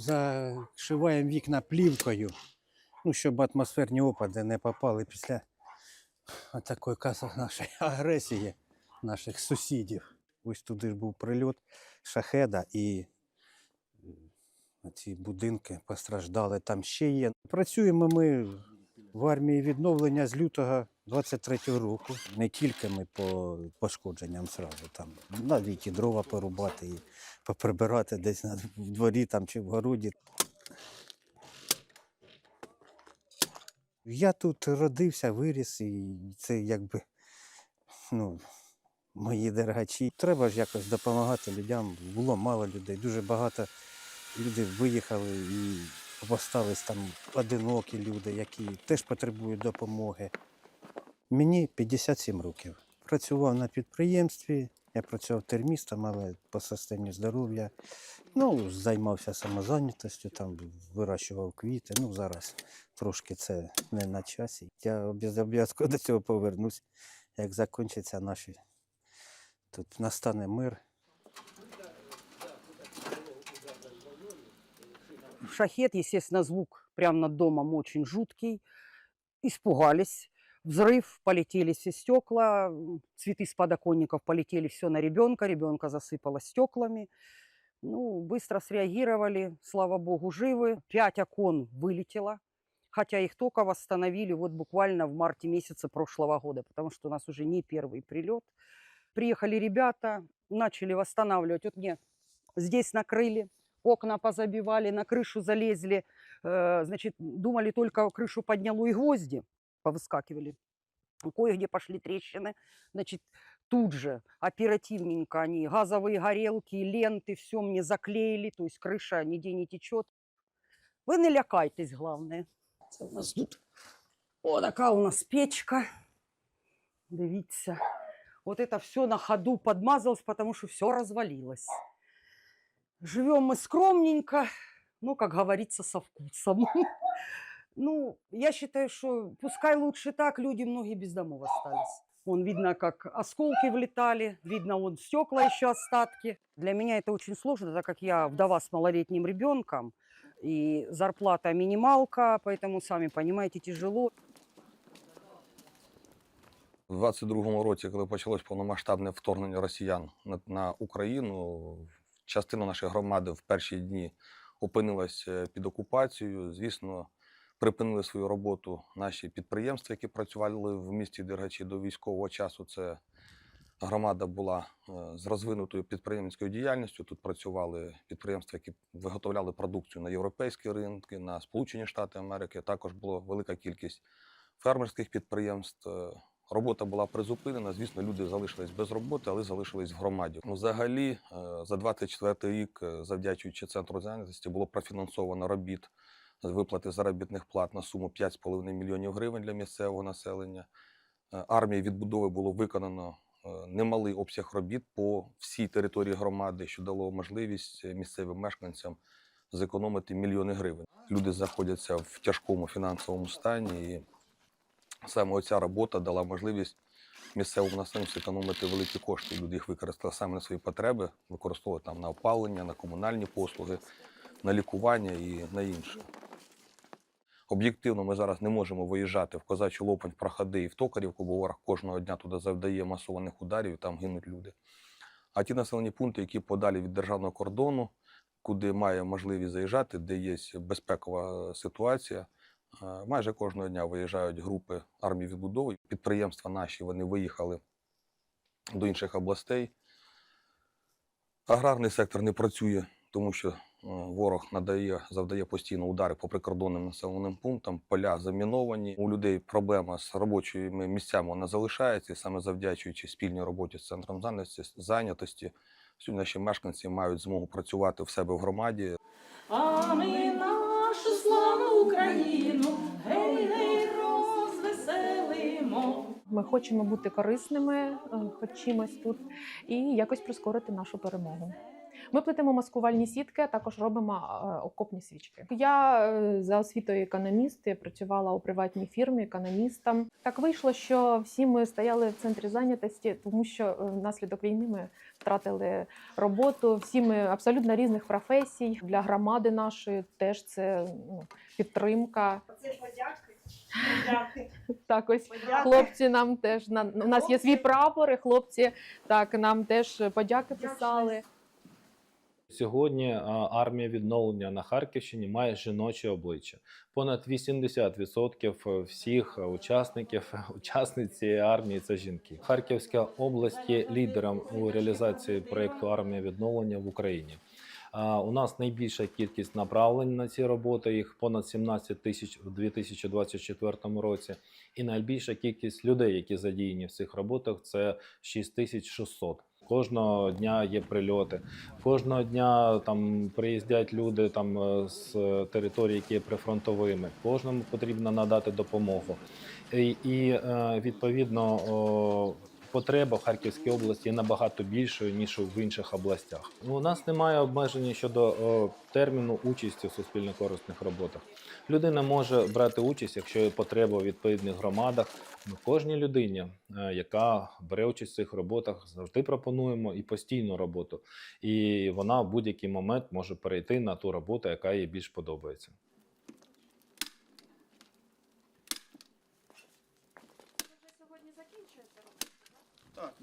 Зашиваємо вікна плівкою, ну, щоб атмосферні опади не попали після такої нашої агресії наших сусідів. Ось туди ж був прильот шахеда і ці будинки постраждали. Там ще є. Працюємо ми в армії відновлення з лютого 23-го року. Не тільки ми по пошкодженням зразу там навіть і дрова порубати, і поприбирати десь в дворі там чи в городі. Я тут родився, виріс, і це якби ну, мої дергачі. Треба ж якось допомагати людям. Було мало людей, дуже багато людей виїхали і постались там одинокі люди, які теж потребують допомоги. Мені 57 років. Працював на підприємстві, я працював термістом, але по системі здоров'я. Ну, займався самозайнятостю, там вирощував квіти. Ну, зараз трошки це не на часі. Я обов'язково до цього повернусь, як закінчаться наші. Тут настане мир. Шахет, естественно, звук прямо над домом очень жуткий. Испугались. Взрыв, полетели все стекла, цветы с подоконников полетели все на ребенка, ребенка засыпало стеклами. Ну, быстро среагировали, слава богу, живы. Пять окон вылетело, хотя их только восстановили вот буквально в марте месяце прошлого года, потому что у нас уже не первый прилет. Приехали ребята, начали восстанавливать. Вот мне здесь накрыли, окна позабивали, на крышу залезли. Э, Значит, думали, только крышу подняло и гвозди повыскакивали. Кое-где пошли трещины. Значит, тут же оперативненько они газовые горелки, ленты, все мне заклеили, то есть крыша нигде не течет. Ви не лякайтесь, головне. Це у нас тут о, така у нас печка. Дивіться. Вот это все на ходу подмазалось, потому что все развалилось. Живем мы скромненько, ну, как говорится, со вкусом. Ну, я считаю, что пускай лучше так, люди многие без домов остались. Вон видно, как осколки влетали, видно, вон стекла еще остатки. Для меня это очень сложно, так как я вдова с малолетним ребенком, и зарплата минималка, поэтому, сами понимаете, тяжело. У 22-му році, коли почалось повномасштабне вторгнення росіян на, Україну, частина нашої громади в перші дні опинилась е, під окупацією. Звісно, припинили свою роботу наші підприємства, які працювали в місті Дергачі до військового часу. Це громада була е, з розвинутою підприємницькою діяльністю. Тут працювали підприємства, які виготовляли продукцію на європейські ринки, на Сполучені Штати Америки. Також була велика кількість фермерських підприємств. Е, Робота була призупинена. Звісно, люди залишились без роботи, але залишились в громаді. Ну, взагалі, е, за 24 рік, завдячуючи центру зайнятості, було профінансовано робіт виплати заробітних плат на суму 5,5 мільйонів гривень для місцевого населення. Е, Армії відбудови було виконано е, немалий обсяг робіт по всій території громади, що дало можливість е, місцевим мешканцям зекономити мільйони гривень. Люди знаходяться в тяжкому фінансовому стані. І саме оця робота дала можливість місцевому населенню зекономити великі кошти. Люди їх використали саме на свої потреби, використовували там на опалення, на комунальні послуги, на лікування і на інше. Об'єктивно, ми зараз не можемо виїжджати в Козачу Лопань, Проходи і в Токарівку, бо ворог кожного дня туди завдає масованих ударів, там гинуть люди. А ті населені пункти, які подалі від державного кордону, куди має можливість заїжджати, де є безпекова ситуація, Е, Майже кожного дня виїжджають групи армії відбудови. Підприємства наші вони виїхали до інших областей. Аграрний сектор не працює, тому що ворог надає, завдає постійно удари по прикордонним населеним пунктам, поля заміновані. У людей проблема з робочими місцями вона залишається, і саме завдячуючи спільній роботі з центром зайнятості, зайнятості, сьогодні наші мешканці мають змогу працювати в себе в громаді, А ми нашу славну Україну, гей, гей, розвеселимо. Ми хочемо бути корисними, е, хоч чимось тут, і якось прискорити нашу перемогу. Ми плетемо маскувальні сітки, а також робимо окопні свічки. Я е, за освітою економіст, я працювала у приватній фірмі економістом. Так вийшло, що всі ми стояли в центрі зайнятості, тому що е, внаслідок війни ми втратили роботу. Всі ми абсолютно різних професій для громади нашої. Теж це ну, підтримка. Це подяки. Подяки. Так, ось Подяки. хлопці нам теж на у нас є свій прапор, і хлопці так нам теж подяки писали. Сьогодні армія відновлення на Харківщині має жіноче обличчя. Понад 80% всіх учасників, учасниць цієї армії це жінки. Харківська область є лідером у реалізації проєкту армія відновлення в Україні. У нас найбільша кількість направлень на ці роботи, їх понад 17 тисяч у 2024 році. І найбільша кількість людей, які задіяні в цих роботах, це 6600. Кожного дня є прильоти. Кожного дня там приїздять люди там е, з територій, які є прифронтовими. Кожному потрібно надати допомогу. І, і е, відповідно потреба в Харківській області є набагато більшою ніж в інших областях. Ну, У нас немає обмежень щодо о, терміну участі в суспільно-корисних роботах. Людина може брати участь, якщо є потреба у відповідних громадах. Ми кожній людині, е, яка бере участь в цих роботах, завжди пропонуємо і постійну роботу. І вона в будь-який момент може перейти на ту роботу, яка їй більш подобається. Так.